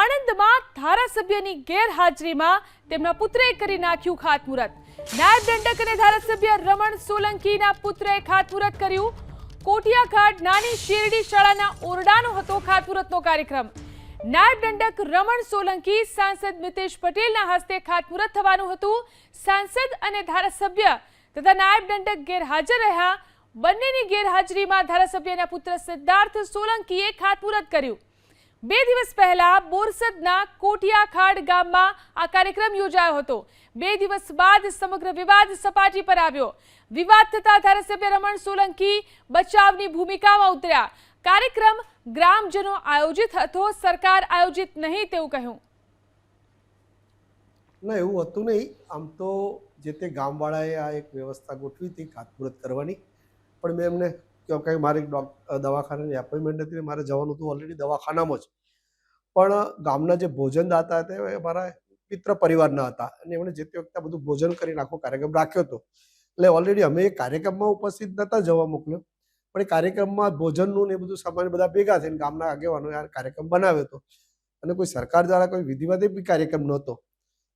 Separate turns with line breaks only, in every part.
આણંદમાં ધારાસભ્યની ગેરહાજરીમાં તેમના પુત્રએ કરી નાખ્યું ખાતમુહૂર્ત. નાયબ દંડક અને ધારાસભ્ય રમણ સોલંકીના પુત્રએ ખાતમુહૂર્ત કર્યું. કોટિયાઘાટ નાની શેરડી શાળાના ઓરડાનો હતો ખાતમુહૂર્તનો કાર્યક્રમ. નાયબ દંડક રમણ સોલંકી, સાંસદ મિતેશ પટેલના હસ્તે ખાતમુહૂર્ત થવાનું હતું. સાંસદ અને ધારાસભ્ય તથા નાયબ દંડક ગેરહાજર રહ્યા. બંનેની ગેરહાજરીમાં ધારાસભ્યના પુત્ર સિદ્ધાર્થ સોલંકીએ ખાતમુહૂર્ત કર્યું. બે દિવસ પહેલા બોરસદના કોટિયાખાડ ગામમાં આ કાર્યક્રમ યોજાયો હતો. બે દિવસ બાદ સમગ્ર વિવાદ સપાટી પર આવ્યો. વિવાદ થતા ધારાસભ્ય રમણ સોલંકી બચાવની ભૂમિકામાં ઉતર્યા. કાર્યક્રમ ગ્રામજનો આયોજિત હતો, સરકાર આયોજિત નહીં તેવું કહ્યું.
ના, એવું હતું નહીં. આમ તો જે તે ગામવાળાએ આ એક વ્યવસ્થા ગોઠવી હતી, ખાતમુહૂર્ત કરવાની. પણ મેં એમને કે મારે એક દવાખાનાની એપોઇન્ટમેન્ટ હતી મારે જવાનું હતું ઓલરેડી દવાખાનામાં જ. પણ ગામના જે ભોજનદાતા હતા એ મારા મિત્ર પરિવારના હતા અને એમણે જે તે વખતે બધું ભોજન કરીને આખો કાર્યક્રમ રાખ્યો હતો. એટલે ઓલરેડી અમે એ કાર્યક્રમમાં ઉપસ્થિત નહોતા જવા મોકલ્યો. પણ એ કાર્યક્રમમાં ભોજનનું ને એ બધું સામાન્ય બધા ભેગા થઈને ગામના આગેવાનો આ કાર્યક્રમ બનાવ્યો હતો. અને કોઈ સરકાર દ્વારા કોઈ વિધિવાદે બી કાર્યક્રમ નહોતો.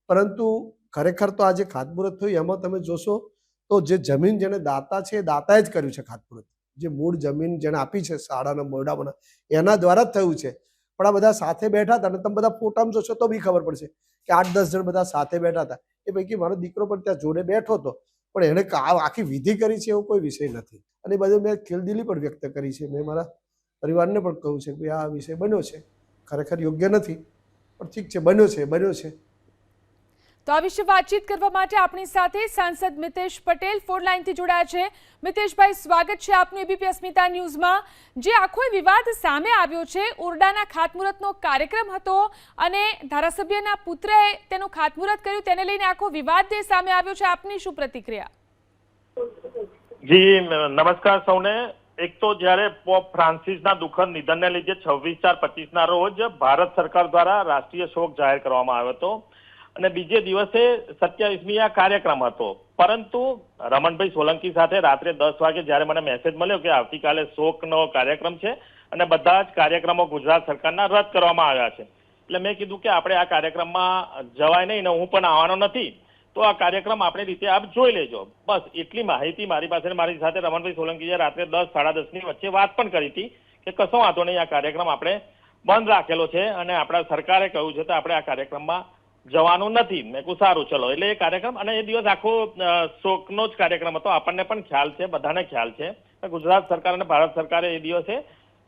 પરંતુ ખરેખર તો આ જે ખાતમુહૂર્ત થયું એમાં તમે જોશો તો જે જમીન જેને દાતા છે એ દાતાએ જ કર્યું છે ખાતમુહૂર્ત. જે મૂળ જમીન જેને આપી છે શાળાના મોરડામાં એના દ્વારા જ થયું છે. પણ આ બધા સાથે બેઠા હતા અને તમે બધા ફોટામાં જોશો તો બી ખબર પડશે કે આઠ દસ જણ બધા સાથે બેઠા હતા. એ પૈકી મારો દીકરો પણ ત્યાં જોડે બેઠો હતો, પણ એણે આખી વિધિ કરી છે એવો કોઈ વિષય નથી. અને બધું મેં ખીલદિલી પણ વ્યક્ત કરી છે. મેં મારા પરિવારને પણ કહ્યું છે કે આ વિષય બન્યો છે. ખરેખર યોગ્ય નથી, પણ ઠીક છે, બન્યો છે બન્યો છે.
તો આ વિશે વાતચીત કરવા માટે આપણી સાથે સાંસદ મિતેશ પટેલ ફોન લાઈનથી જોડાયા છે. મિતેશભાઈ, સ્વાગત છે આપનું એબીપી અસ્મિતા ન્યૂઝમાં. જે આખો વિવાદ સામે આવ્યો છે ઓરડાના ખાતમુહૂર્તનો કાર્યક્રમ હતો અને ધારાસભ્યના પુત્રએ તેનું ખાતમુહૂર્ત કર્યું. તેને લઈને આખો વિવાદ જે સામે આવ્યો છે, આપની શું પ્રતિક્રિયા?
જી નમસ્કાર સૌને. એક તો જ્યારે પોપ ફ્રાન્સિસના દુઃખદ નિધનને લીધે છવ્વીસ ચાર પચીસના રોજ ભારત સરકાર દ્વારા રાષ્ટ્રીય શોક જાહેર કરવામાં આવ્યો હતો. અને બીજે દિવસે સત્યાવીસમી આ કાર્યક્રમ હતો. પરંતુ રમણભાઈ સોલંકી સાથે રાત્રે દસ વાગે જ્યારે મને મેસેજ મળ્યો કે આવતીકાલે શોકનો કાર્યક્રમ છે અને બધા જ કાર્યક્રમો ગુજરાત સરકારના રદ કરવામાં આવ્યા છે. એટલે મેં કીધું કે આપણે આ કાર્યક્રમમાં જવાય નહીં ને હું પણ આવવાનો નથી. તો આ કાર્યક્રમ આપણે રીતે આપ જોઈ લેજો. બસ એટલી માહિતી મારી પાસે મારી સાથે રમણભાઈ સોલંકીએ રાત્રે દસ, સાડા દસની વચ્ચે વાત પણ કરી હતી કે કશો વાંધો નહીં, આ કાર્યક્રમ આપણે બંધ રાખેલો છે અને આપણા સરકારે કહ્યું છે તો આપણે આ કાર્યક્રમમાં જવાનું નથી. મેં કહું સારું, ચલો. એટલે એ કાર્યક્રમ, અને એ દિવસ આખો શોકનો જ કાર્યક્રમ હતો. આપણને પણ ખ્યાલ છે, બધાને ખ્યાલ છે. ગુજરાત સરકાર અને ભારત સરકારે એ દિવસે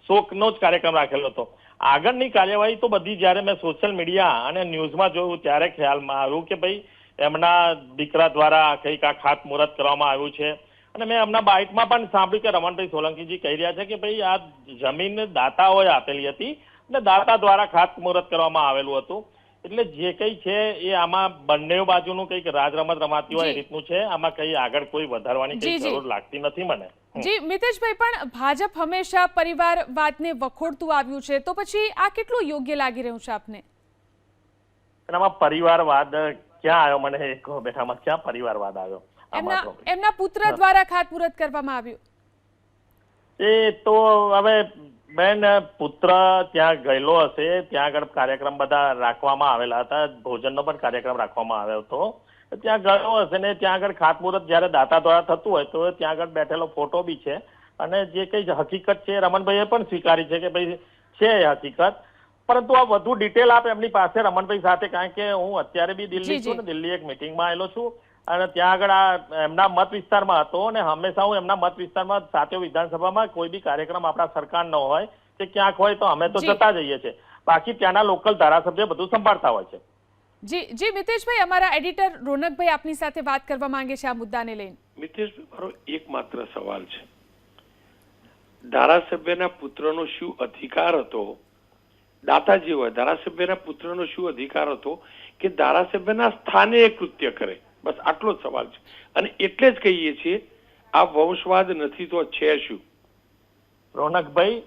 શોકનો જ કાર્યક્રમ રાખેલો હતો. આગળની કાર્યવાહી તો બધી જ્યારે મેં સોશિયલ મીડિયા અને ન્યૂઝમાં જોયું, ત્યારે ખ્યાલમાં આવ્યું કે ભાઈ, એમના દીકરા દ્વારા કંઈક આ ખાતમુહૂર્ત કરવામાં આવ્યું છે. અને મેં એમના બાઇકમાં પણ સાંભળ્યું કે રમણભાઈ સોલંકીજી કહી રહ્યા છે કે ભાઈ, આ જમીન દાતાઓએ આપેલી હતી અને દાતા દ્વારા ખાતમુહૂર્ત કરવામાં આવેલું હતું. એટલે જે કંઈ છે એ આમાં બંને બાજુનું કંઈક રાજ રમત રમાતી હોય એ રીતનું છે. આમાં કંઈ આગળ કોઈ વધારવાની કંઈ જરૂર લાગતી નથી મને.
જી મિતેશભાઈ પણ ભાજપ હંમેશા પરિવારવાદને વખોડતું આવ્યું છે. તો પછી આ કેટલું યોગ્ય લાગી રહ્યું છે આપને?
એમાં પરિવારવાદ ક્યાં આવ્યો? મને એક બેટામાં ક્યાં પરિવારવાદ આવ્યો?
એમના એમના પુત્ર દ્વારા ખાતમુહૂર્ત કરવામાં આવ્યું.
એ તો હવે બેન પુત્ર ત્યાં ગયેલો હશે ત્યાં આગળ કાર્યક્રમ બધા રાખવામાં આવેલા હતા ભોજનનો પણ કાર્યક્રમ રાખવામાં આવ્યો હતો. ત્યાં ગયો હશે ને ત્યાં આગળ ખાતમુહૂર્ત જ્યારે દાતા દ્વારા થતું હોય તો ત્યાં આગળ બેઠેલો ફોટો બી છે. અને જે કઈ હકીકત છે રમણભાઈએ પણ સ્વીકારી છે કે ભાઈ છે હકીકત. પરંતુ આ વધુ ડિટેલ આપ એમની પાસે રમણભાઈ સાથે કારણ કે હું અત્યારે બી દિલ્હી છું ને દિલ્હી એક મિટિંગમાં આવેલો છું. અને ત્યાં આગળ આ એમના મત વિસ્તારમાં હતો અને હંમેશા હું એમના મત વિસ્તારમાં સાથે વિધાનસભામાં કોઈ બી કાર્યક્રમ આપણા સરકારનો હોય કે ક્યાંક હોય તો અમે તો. જતા જઈએ છીએ. બાકી ત્યાંના લોકલ ધારાસભ્ય બધું સંભાળતા હોય છે.
જી જી મિતેશભાઈ અમારા એડિટર રોનકભાઈ આપની સાથે વાત કરવા માંગે છે આ મુદ્દાને લઈને.
મિતેશભાઈ મારો એકમાત્ર સવાલ છે. ધારાસભ્યના પુત્રનો શું અધિકાર હતો? દાતાજી હોય ધારાસભ્યના પુત્રનો શું અધિકાર હતો કે ધારાસભ્યના સ્થાને એ કૃત્ય કરે? બસ આટલો જ સવાલ છે. અને એટલે જ કહીએ છીએ આ વંશવાદ નથી તો છે શું
રોનકભાઈ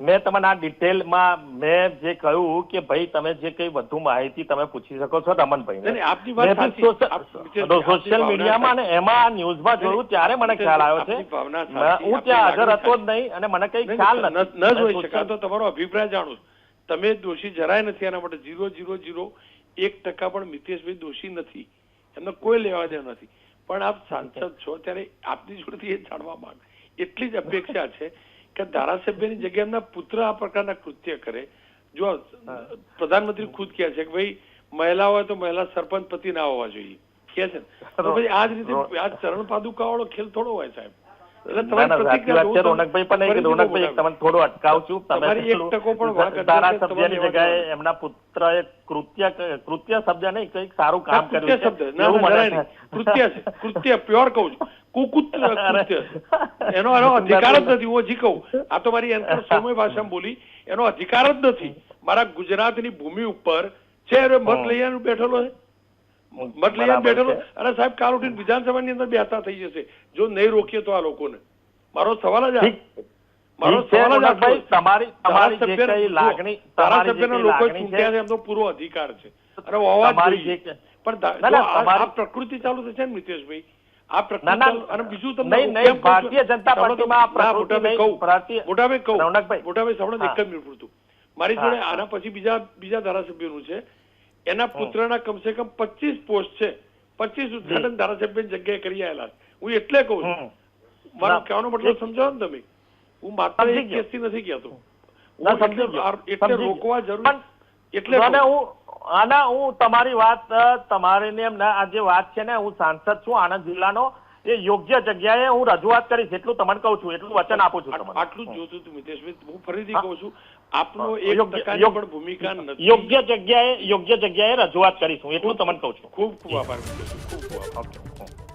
મેં તમને આ ડિટેલમાં મેં જે કહ્યું કે ભાઈ તમે જે કઈ વધુ માહિતી તમે પૂછી શકો છો
આપની
સોશિયલ મીડિયામાં અને એમાં આ ન્યૂઝમાં જોયું ત્યારે મને ખ્યાલ આવ્યો છે. હું ત્યાં હાજર હતો જ. નહીં અને મને કઈ ખ્યાલ
ન-
જોઈ
ન જ
મેં
હોઈ
social-
શકાય તો તમારો અભિપ્રાય જાણું. તમે દોષી જરાય નથી એના માટે. ઝીરો ઝીરો ઝીરો એક ટકા પણ મિતેશભાઈ દોષી નથી. એમને કોઈ લેવા દેવા નથી. પણ આપ સાંસદ છો ત્યારે આપની જોડેથી એ જાણવા માંગ. એટલી જ અપેક્ષા છે કે ધારાસભ્યની જગ્યા એમના પુત્ર આ પ્રકારના કૃત્ય કરે. જો પ્રધાનમંત્રી ખુદ કહે છે કે ભાઈ મહિલા હોય તો મહિલા સરપંચ પતિ ના હોવા જોઈએ. કે છે ને. તો પછી આ જ રીતે આ ચરણ પાદુકા વાળો ખેલ થોડો હોય સાહેબ. એનો એનો અધિકાર જ નથી હું હજી કહું. આ તો મારી એન્કર સૌમ્ય ભાષામાં બોલી. એનો અધિકાર જ નથી. મારા ગુજરાતની ભૂમિ ઉપર છે મત લઈ બેઠેલો છે. મત લઈ બેઠેલો અને સાહેબ કાલ ઉઠીને વિધાનસભાની અંદર બેઠા થઈ જશે. જો નહીં રોકીએ તો આ લોકોને. મારો સવાલ જ મારો સવાલ જ.
તમારી તમારી જે કઈ લાગણી
ધારાસભ્યના
કઈ
ચૂંટ્યા છે એમનો પૂરો અધિકાર છે. અને હોવા જોઈએ. પણ આ- પ્રકૃતિ ચાલુ થશે ને મિતેશભાઈ? આ પ્રકૃતિ અને બીજું તમને
નહીં, ભારતીય જનતા પાર્ટીમાં આ પ્રકૃતિ નહીં,
મોટાભાઈ કહું. મોટાભાઈ સાંભળો એક જ મિનિટ પૂરતું. મારી જોડે આના પછી બીજા બીજા ધારાસભ્યોનું છે. એના પુત્રના કમસે કમ પચીસ પોસ્ટ છે. પચીસ ઉદઘાટન ધારાસભ્યની જગ્યાએ કરી આવેલા હું એટલે કહું છું. મારો કહેવાનો મતલબ સમજાવો ને તમે. હું માત્ર એક. કેસથી નથી કહેતો. એટલે. રોકવા જરૂર એટલે
હું આના હું તમારી વાત તમારી ને એમ ના, આ જે વાત છે ને હું સાંસદ છું આણંદ જિલ્લાનો. એ યોગ્ય જગ્યાએ હું રજૂઆત કરીશ એટલું તમને કહું છું એટલું વચન આપું છું તમને.
આટલું જ જોતું હતું મિતેશભાઈ હું ફરીથી કહું છું આપનો એક ટકાની પણ ભૂમિકા નથી.
યોગ્ય જગ્યાએ યોગ્ય જગ્યાએ રજૂઆત કરીશું એટલું તમને કહું છું.
ખૂબ ખૂબ આભાર ખૂબ ખૂબ આભાર.